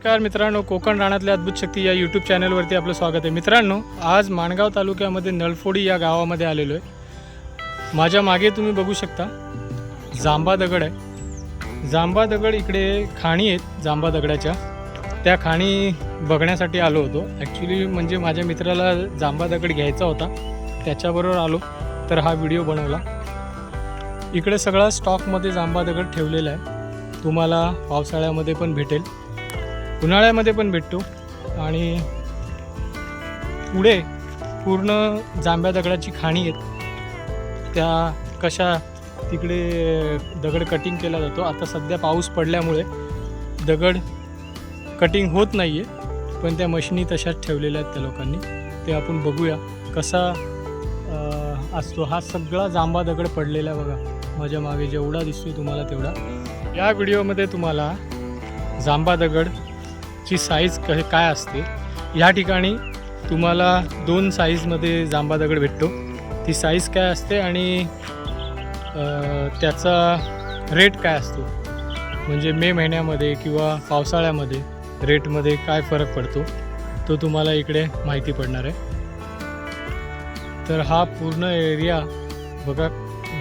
नमस्कार मित्रांनो कोकण राणातल्या अद्भुत शक्ती या यूट्यूब चॅनलवरती आपलं स्वागत आहे. मित्रांनो आज माणगाव तालुक्यामध्ये नळफोडी या गावामध्ये आलेलो आहे. माझ्या मागे तुम्ही बघू शकता जांबा दगड आहे. जांबा दगड इकडे खाणी आहेत जांबा दगडाच्या. त्या खाणी बघण्यासाठी आलो होतो. ॲक्च्युली म्हणजे माझ्या मित्राला जांबा दगड घ्यायचा होता. त्याच्याबरोबर आलो तर हा व्हिडिओ बनवला. इकडे सगळा स्टॉकमध्ये जांबा दगड ठेवलेला आहे. तुम्हाला पावसाळ्यामध्ये पण भेटेल. उन्हाळ्यामध्ये पण भेटतो. आणि पुढे पूर्ण जांभ्या दगडाची खाणी आहेत. त्या कशा तिकडे दगड कटिंग केला जातो. आता सध्या पाऊस पडल्यामुळे दगड कटिंग होत नाही आहे पण त्या मशिनी तशाच ठेवलेल्या आहेत त्या लोकांनी. ते आपण बघूया कसा असतो. हा सगळा जांभा दगड पडलेला आहे बघा. माझ्या मागे जेवढा दिसतोय तुम्हाला तेवढा. या व्हिडिओमध्ये तुम्हाला जांबा दगड ची साईज क काय असते? या ठिकाणी तुम्हाला दोन साईजमध्ये जांबा दगड भेटतो. ती साईज काय असते आणि त्याचा रेट काय असतो? म्हणजे मे महिन्यामध्ये किंवा पावसाळ्यामध्ये रेटमध्ये काय फरक पडतो? तो तुम्हाला इकडे माहिती पडणार आहे. तर हा पूर्ण एरिया बघा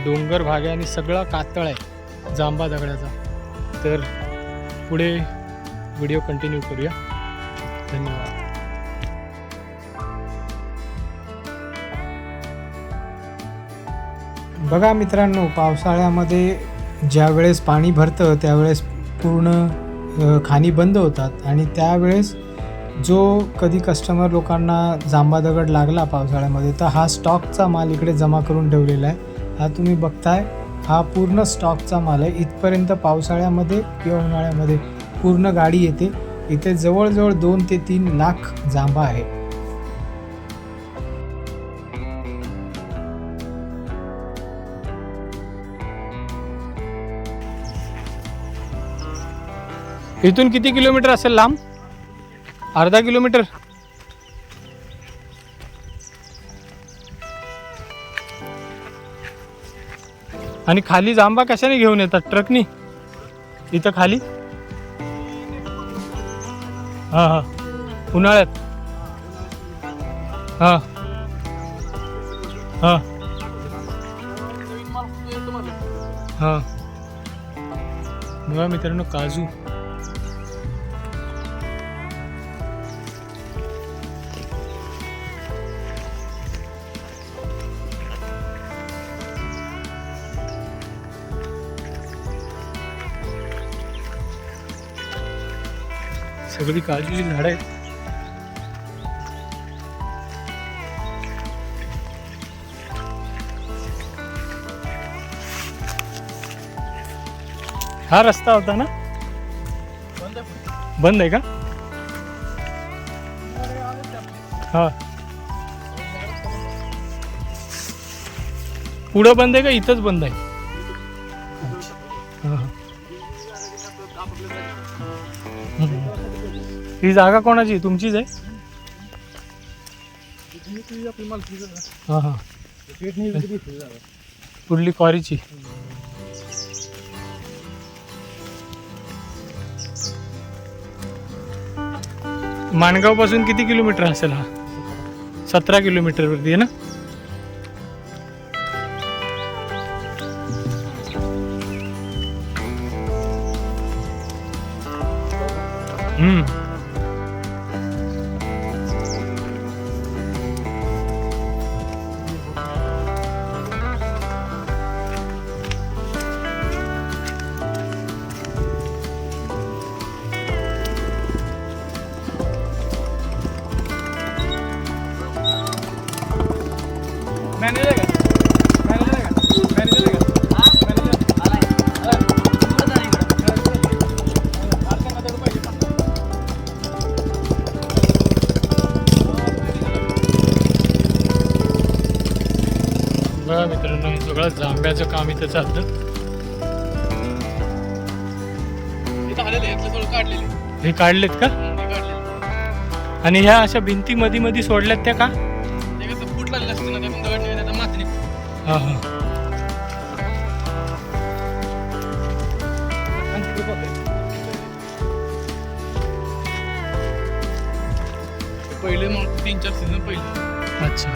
डोंगर भाग आहे आणि सगळा कातळ आहे जांभा दगडाचा. तर पुढे व्हिडिओ कंटिन्यू करूया. धन्यवाद. बघा मित्रांनो पावसाळ्यामध्ये ज्या वेळेस पाणी भरतं त्यावेळेस पूर्ण खाणी बंद होतात. आणि त्यावेळेस जो कधी कस्टमर लोकांना जांबा दगड लागला पावसाळ्यामध्ये तर हा स्टॉकचा माल इकडे जमा करून ठेवलेला आहे. हा तुम्ही बघताय हा पूर्ण स्टॉकचा माल आहे. इथपर्यंत पावसाळ्यामध्ये किंवा उन्हाळ्यामध्ये पूर्ण गाडी येते. इथे जवळजवळ दोन ते तीन लाख जांभा आहे. इथून किती किलोमीटर असेल लांब? अर्धा किलोमीटर. आणि खाली जांबा कशाने घेऊन येतात? ट्रकनी? इथं खाली? हा हा उन्हाळ्यात हा हा हा बघा मित्रांनो काजू सगळी काजूची झाडं आहेत. हा रस्ता होता ना? बंद आहे का? हा. पुढं बंद आहे का? इथंच बंद आहे. ही जागा कोणाची? तुमचीच आहे? हां हां. कुठली क्वारीची? माणगावपासून किती किलोमीटर असेल हा? सतरा किलोमीटर वरती आहे ना? हम्म. मॅनेजर का? मॅनेजर का? मॅनेजर का? बघा मित्रांनो हे सगळं जांभ्याचं काम इथं चालतं. हे काढलेत का? आणि ह्या अशा भिंती मध्ये मध्ये सोडल्यात त्या का? हा हा पहिले मग तीन चार सीझन पहिले. अच्छा.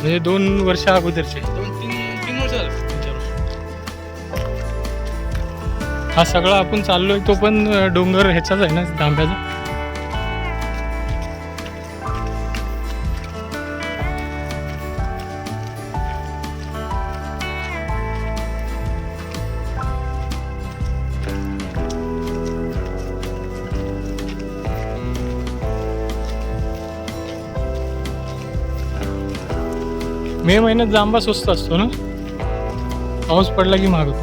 म्हणजे दोन वर्ष अगोदरचे. दोन तीन तीन वर्ष हा सगळा आपण चाललोय तो पण डोंगर ह्याचाच आहे ना तांब्याचा मे महिन्यात जांबा स्वस्त असतो ना? पाऊस पडला की महाग होतो.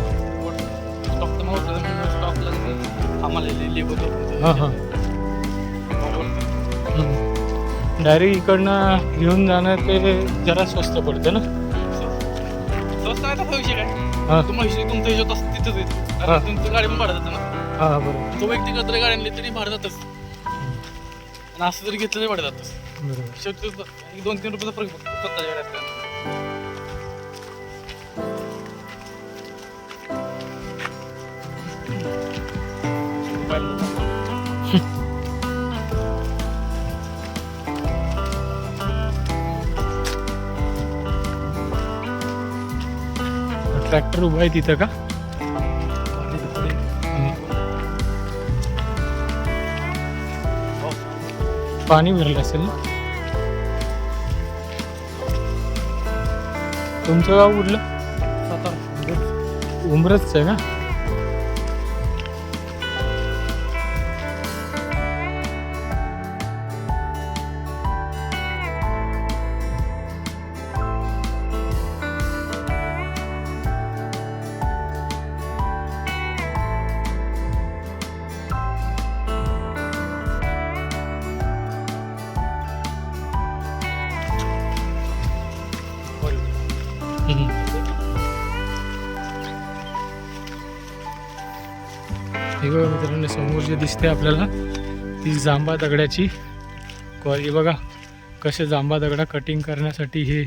हां हां. डायरेक्ट इकडनं घेऊन जाणं ते जरा स्वस्त पडतं ना? स्वस्त आहे तसा विषय काय? हां. तुम्हाला हिशोब तुमचा हिशोब असं तिथंच येतो तुमची गाडी पण भाडं जातं ना. हां बरोबर. तो व्यक्ती जर गाडी आणली तरी भाडं जातच. आणि असं जरी घेतलं तरी भाडं जातच. बरोबर. शेवटी तो एक दोन तीन रुपयाचा फरक पडतो. स्वतःच्या गाड्यात ट्रॅक्टर उभा आहे तिथं का? पाणी भरलं असेल ना? तुमचं गाव कुठलं? उमरच आहे का? हे बघा मित्रांनो समोर जे दिसते आपल्याला ती जांबा दगडाची क्वालिटी बघा कसे जांबा दगडा कटिंग करण्यासाठी हे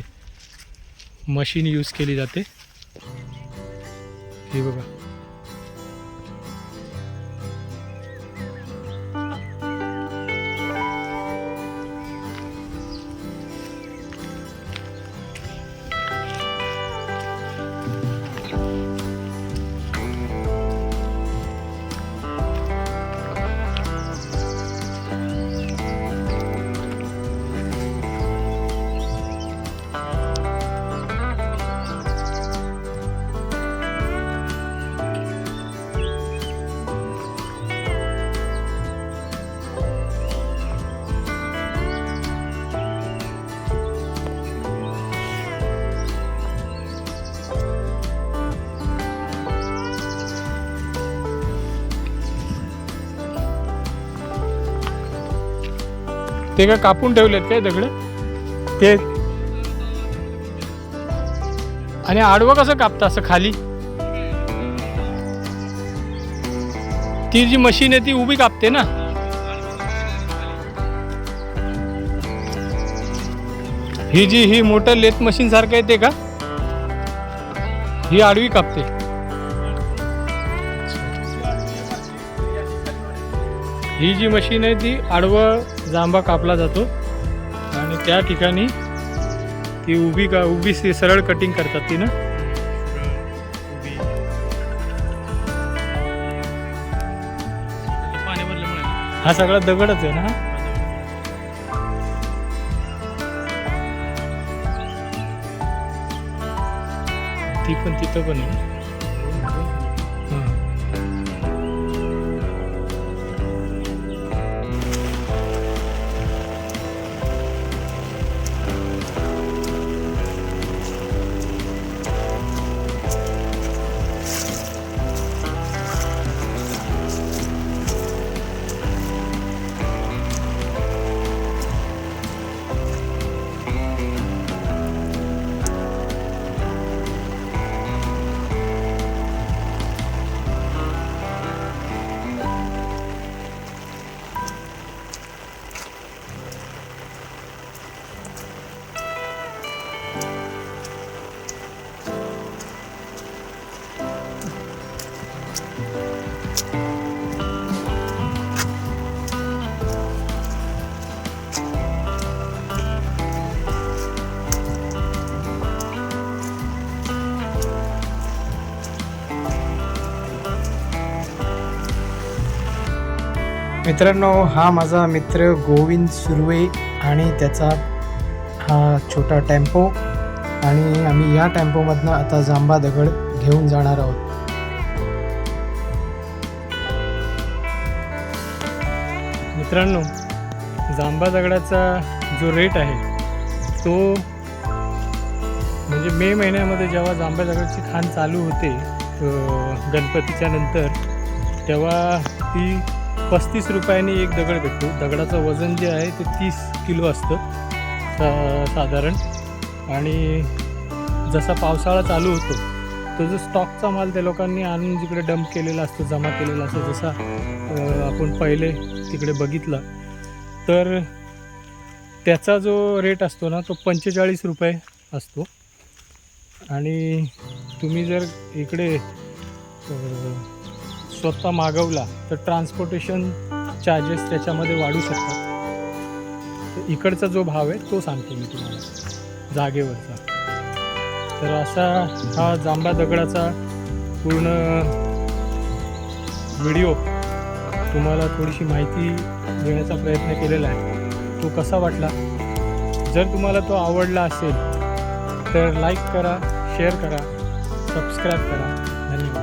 मशीन यूज केली जाते. हे बघा. ते काय कापून ठेवलेत काय दगड? ते. आणि आडवं कसं कापतं असं खाली? ती जी मशीन आहे ती उभी कापते ना? ही जी ही मोटर लेथ मशीन सारखं आहे ते का? ही आडवी कापते. ही जी मशीन आहे ती आडवं जांभा कापला जातो. आणि त्या ठिकाणी ती उभी का उभी सी- सरळ कटिंग करतात ती ना हा सगळा दगडच आहे ना ती पण तिथं पण आहे. मित्रांनो हा माझा मित्र गोविंद सुर्वे आणि त्याचा हा छोटा टेम्पो. आणि आम्ही या टेम्पोमधनं आता जांबा दगड घेऊन जाणार आहोत. मित्रांनो जांबा दगडाचा जो रेट आहे तो म्हणजे मे महिन्यामध्ये जेव्हा जांबा दगडाची खाण चालू होते गणपतीच्या नंतर तेव्हा ती पस्तीस रुपयाने एक दगड भेटतो. दगडाचं वजन जे आहे ते तीस किलो असतं सा साधारण. आणि जसा पावसाळा चालू होतो तो जो स्टॉकचा माल त्या लोकांनी आणून जिकडे डंप केलेला असतो जमा केलेला असतो जसा आपण पहिले तिकडे बघितला तर त्याचा जो रेट असतो ना तो पंचेचाळीस रुपये असतो. आणि तुम्ही जर इकडे स्वतः मागवला तर ट्रान्सपोर्टेशन चार्जेस त्याच्यामध्ये वाढू शकतात. तर इकडचा जो भाव आहे तो सांगतो मी तुम्हाला. जागेवरचा. तर असा हा जांबा दगडाचा पूर्ण व्हिडिओ तुम्हाला थोडीशी माहिती देण्याचा प्रयत्न केलेला आहे. तो कसा वाटला? जर तुम्हाला तो आवडला असेल तर लाईक करा शेअर करा सबस्क्राईब करा. धन्यवाद.